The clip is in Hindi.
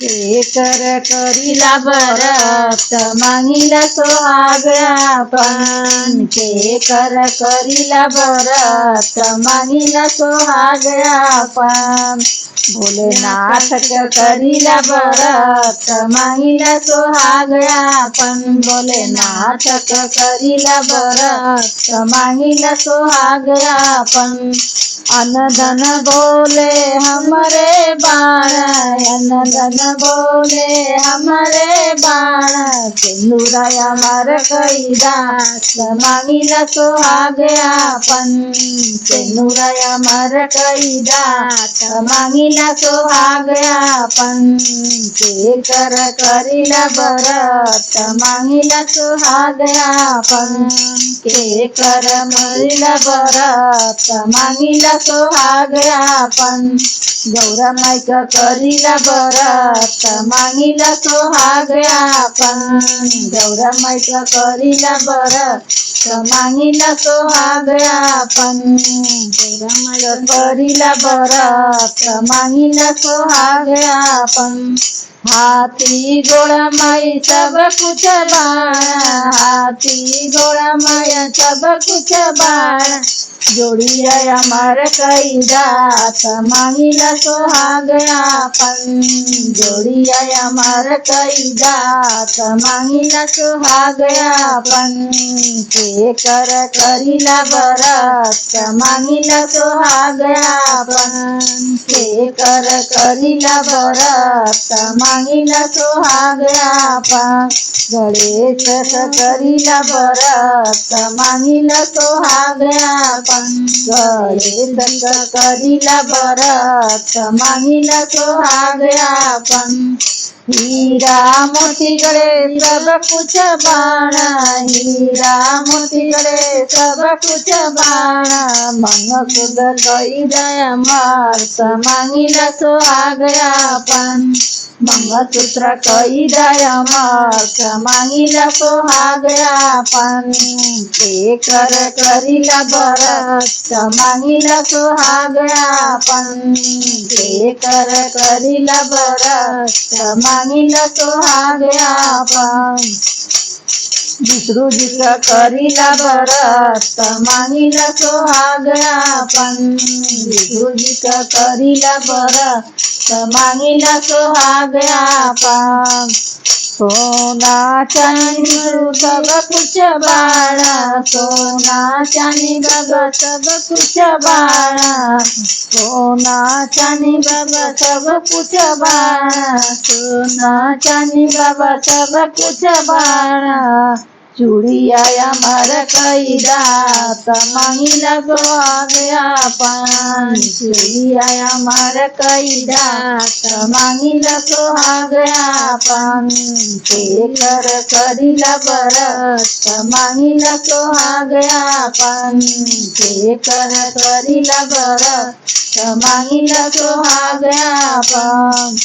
एकर कर करीला बरत मागिला सोहागळा पण. केकर कर करीला बरत मागिला सोहागळा पण. भोलेनाथ करीला बरत मागिला सोहागळा पण भोलेनाथ करीला बरत मागिला सोहागळा पण अनधन बोले हमरे बाण अनधन बोले हमरे बाण। सिंदूराया मर कैदा मागिला सोहागया पण सिंदूराया मर कैदा मागिला सोहागया पण कर करीला बरत मागिला सोहागया पण के कर मरिला बरत मागिला सोहागया पण गौरा मायक करीला बरत मागिला सोहागया पण गौरा मायक करीला बरत मागिला सोहागया पण गौरा मायक करीला बरत मागिला सोहागया पण हाथी घोड़ा माई सब कुछ बाण। हाथी घोड़ा माई सब कुछ बाण। जोड़िया अमर कई रात मांगिला सोहागया पन। जोड़िया अमर कई रात मांगिला सोहागया पन। के कर करीला बरत मांगिला सोहागया पन। के कर करीला बरत मांगिला सोहागया पन। गणेश करीला बरत मांगिला सोहागया पण गणेश करीला बरत मांगिला सोहागया पण हीरा मोती गड़े सब कुछ बाणा हीरा मोती गड़े सब कुछ बाणा मन खुद कई दया मार मांगिला सोहागया पण मंगलसूत्र कई दया मार मांगिला सोहागया पण ते कर करीला बरत मांगिला सोहागया पण ते कर करीला बरत मांगिला सोहागया पण विष्णुजीच करीला बरत मांगिला सोहागया पण विष्णुजीच करीला बरत मागिला सोहागया पण सोना चांदी सब कुछ बाणा सोना चांदी बाबा सब कुछ बाणा सोना चांदी बाबा सब कुछ बाणा सोना चांदी बाबा सब कुछ बाणा चूड़िया मर कई रात मांगिला सोहागया पान चूड़िया मर कई रात मांगिला सोहागया पान के कर करीला बरत मांगिला सोहागया पान के कर करीला बरत मांगिला सोहागया पान